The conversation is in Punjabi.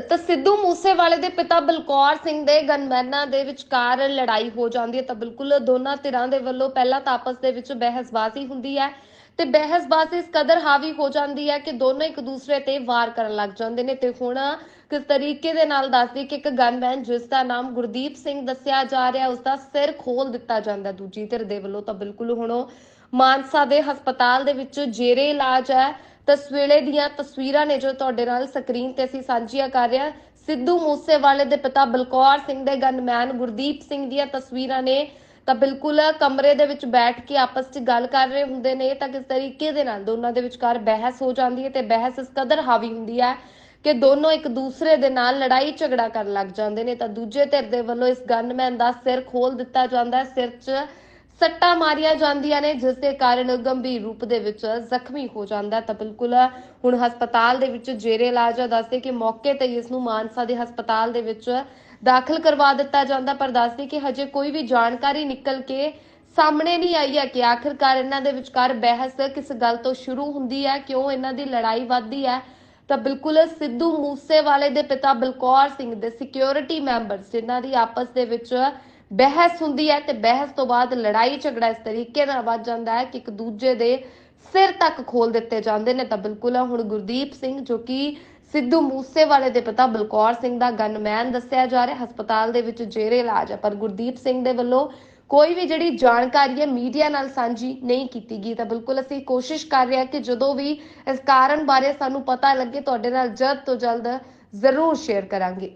ਤਾਂ ਸਿੱਧੂ ਮੂਸੇਵਾਲੇ ਦੇ ਪਿਤਾ ਬਲਕੌਰ ਸਿੰਘ ਦੇ ਗਨਮੈਨਾਂ ਦੇ ਵਿਚਕਾਰ ਲੜਾਈ ਹੋ ਜਾਂਦੀ ਹੈ ਤਾਂ ਬਿਲਕੁਲ ਦੋਨਾਂ ਧਿਰਾਂ ਦੇ ਵੱਲੋਂ ਪਹਿਲਾਂ ਤਾਂ ਆਪਸ ਦੇ ਵਿੱਚ ਬਹਿਸਬਾਜ਼ੀ ਹੁੰਦੀ ਹੈ ਤੇ ਬਹਿਸਬਾਜ਼ੀ ਇਸ ਕਦਰ ਹਾਵੀ ਹੋ ਜਾਂਦੀ ਹੈ ਕਿ ਦੋਨੋਂ ਇੱਕ ਦੂਸਰੇ ਤੇ ਵਾਰ ਕਰਨ ਲੱਗ ਜਾਂਦੇ ਨੇ ਤੇ ਹੁਣ ਕਿਸ ਤਰੀਕੇ ਦੇ ਨਾਲ ਦੱਸਦੀ ਕਿ ਇੱਕ ਗਨਮੈਨ ਜਿਸ ਦਾ ਨਾਮ ਗੁਰਦੀਪ ਸਿੰਘ ਦੱਸਿਆ ਜਾ ਰਿਹਾ, ਉਸ ਦਾ ਸਿਰ ਖੋਲ ਦਿੱਤਾ ਜਾਂਦਾ ਦੂਜੀ ਧਿਰ ਦੇ ਵੱਲੋਂ ਤਾਂ ਬਿਲਕੁਲ ਹੁਣ ਮਾਨਸਾ ਦੇ ਹਸਪਤਾਲ ਦੇ ਵਿੱਚ ਜੇਰੇ ਇਲਾਜ ਹੈ। ਤਸਵੇਲੇ ਦੀਆਂ ਤਸਵੀਰਾਂ ਨੇ ਜੋ ਤੁਹਾਡੇ ਨਾਲ ਸਕਰੀਨ ਤੇ ਅਸੀਂ ਸਾਂਝੀਆਂ ਕਰ ਰਹੇ ਹਾਂ। ਸਿੱਧੂ ਮੂਸੇਵਾਲੇ ਦੇ ਪਿਤਾ ਬਲਕੌਰ ਸਿੰਘ ਦੇ ਗਨਮੈਨ ਗੁਰਦੀਪ ਸਿੰਘ ਦੀਆਂ ਤਸਵੀਰਾਂ ਨੇ। ਤਾਂ ਬਿਲਕੁਲ ਕਮਰੇ ਦੇ ਵਿੱਚ ਬੈਠ ਕੇ ਆਪਸ 'ਚ ਗੱਲ ਕਰ ਰਹੇ ਹੁੰਦੇ ਨੇ ਤਾਂ ਕਿਸ ਤਰੀਕੇ ਦੇ ਨਾਲ ਦੋਨਾਂ ਦੇ ਵਿਚਕਾਰ ਬਹਿਸ ਹੋ ਜਾਂਦੀ ਹੈ ਤੇ ਬਹਿਸ ਇਸ ਕਦਰ ਹਾਵੀ ਹੁੰਦੀ ਹੈ ਕਿ ਦੋਨੋਂ ਇੱਕ ਦੂਸਰੇ ਦੇ ਨਾਲ ਲੜਾਈ ਝਗੜਾ ਕਰਨ ਲੱਗ ਜਾਂਦੇ ਨੇ। ਤਾਂ ਦੂਜੇ ਧਿਰ ਦੇ ਵੱਲੋਂ ਇਸ ਗਨਮੈਨ ਦਾ ਸਿਰ ਖੋਲ ਦਿੱਤਾ ਜਾਂਦਾ ਹੈ। ਸਿਰ 'ਚ ਸੱਟਾਂ ਮਾਰੀਆਂ ਜਾਂਦੀਆਂ ਨੇ, ਜਿਸ ਦੇ ਕਾਰਨ ਗੰਭੀਰ ਰੂਪ ਦੇ ਵਿੱਚ ਜ਼ਖਮੀ ਹੋ ਜਾਂਦਾ ਤਾਂ ਬਿਲਕੁਲ, ਹੁਣ ਹਸਪਤਾਲ ਦੇ ਵਿੱਚ ਜੇਰੇ ਇਲਾਜ ਹੈ ਦੱਸਦੇ ਕਿ ਮੌਕੇ ਤੇ ਇਸ ਨੂੰ ਮਾਨਸਾ ਦੇ ਹਸਪਤਾਲ ਦੇ ਵਿੱਚ ਦਾਖਲ ਕਰਵਾ ਦਿੱਤਾ ਜਾਂਦਾ, ਪਰ ਦੱਸਦੇ ਕਿ ਹਜੇ ਕੋਈ ਵੀ ਜਾਣਕਾਰੀ ਨਿਕਲ ਕੇ ਸਾਹਮਣੇ ਨਹੀਂ ਆਈ ਹੈ ਕਿ ਆਖਿਰਕਾਰ ਇਹਨਾਂ ਦੇ ਵਿਚਕਾਰ ਬਹਿਸ ਕਿਸ ਗੱਲ ਤੋਂ ਸ਼ੁਰੂ ਹੁੰਦੀ ਹੈ, ਕਿਉਂ ਇਹਨਾਂ ਦੀ ਲੜਾਈ ਵੱਧਦੀ ਹੈ। ਤਾਂ ਬਿਲਕੁਲ, ਸਿੱਧੂ ਮੂਸੇਵਾਲੇ ਦੇ ਪਿਤਾ ਬਲਕੌਰ ਸਿੰਘ ਦੇ ਸਿਕਿਉਰਿਟੀ ਮੈਂਬਰ ਜਿਨ੍ਹਾਂ ਦੀ ਆਪਸ ਦੇ ਵਿੱਚ ਬਹਿਸ ਹੁੰਦੀ ਹੈ ਤੇ ਬਹਿਸ ਤੋਂ ਬਾਅਦ ਲੜਾਈ ਝਗੜਾ ਇਸ ਤਰੀਕੇ ਨਾਲ ਵੱਧ ਜਾਂਦਾ ਹੈ ਕਿ ਇੱਕ ਦੂਜੇ ਦੇ ਸਿਰ ਤੱਕ ਖੋਲ ਦਿੱਤੇ ਜਾਂਦੇ ਨੇ ਤਾਂ ਬਿਲਕੁਲ ਹੁਣ ਗੁਰਦੀਪ ਸਿੰਘ ਜੋ ਕਿ ਸਿੱਧੂ ਮੂਸੇਵਾਲੇ ਦੇ ਪਿਤਾ ਬਲਕੌਰ ਸਿੰਘ ਦਾ ਗਨਮੈਨ ਦੱਸਿਆ ਜਾ ਰਿਹਾ, ਹਸਪਤਾਲ ਦੇ ਵਿੱਚ ਜੇਰੇ ਇਲਾਜ ਹੈ, ਪਰ ਗੁਰਦੀਪ ਸਿੰਘ ਦੇ ਵੱਲੋਂ ਕੋਈ ਵੀ ਜਿਹੜੀ ਜਾਣਕਾਰੀ ਹੈ ਮੀਡੀਆ ਨਾਲ ਸਾਂਝੀ ਨਹੀਂ ਕੀਤੀ ਗਈ। ਤਾਂ ਬਿਲਕੁਲ ਅਸੀਂ ਕੋਸ਼ਿਸ਼ ਕਰ ਰਹੇ ਹਾਂ ਕਿ ਜਦੋਂ ਵੀ ਇਸ ਕਾਰਨ ਬਾਰੇ ਸਾਨੂੰ ਪਤਾ ਲੱਗੇ, ਤੁਹਾਡੇ ਨਾਲ ਜਲਦ ਤੋਂ ਜਲਦ ਜ਼ਰੂਰ ਸ਼ੇਅਰ ਕਰਾਂਗੇ।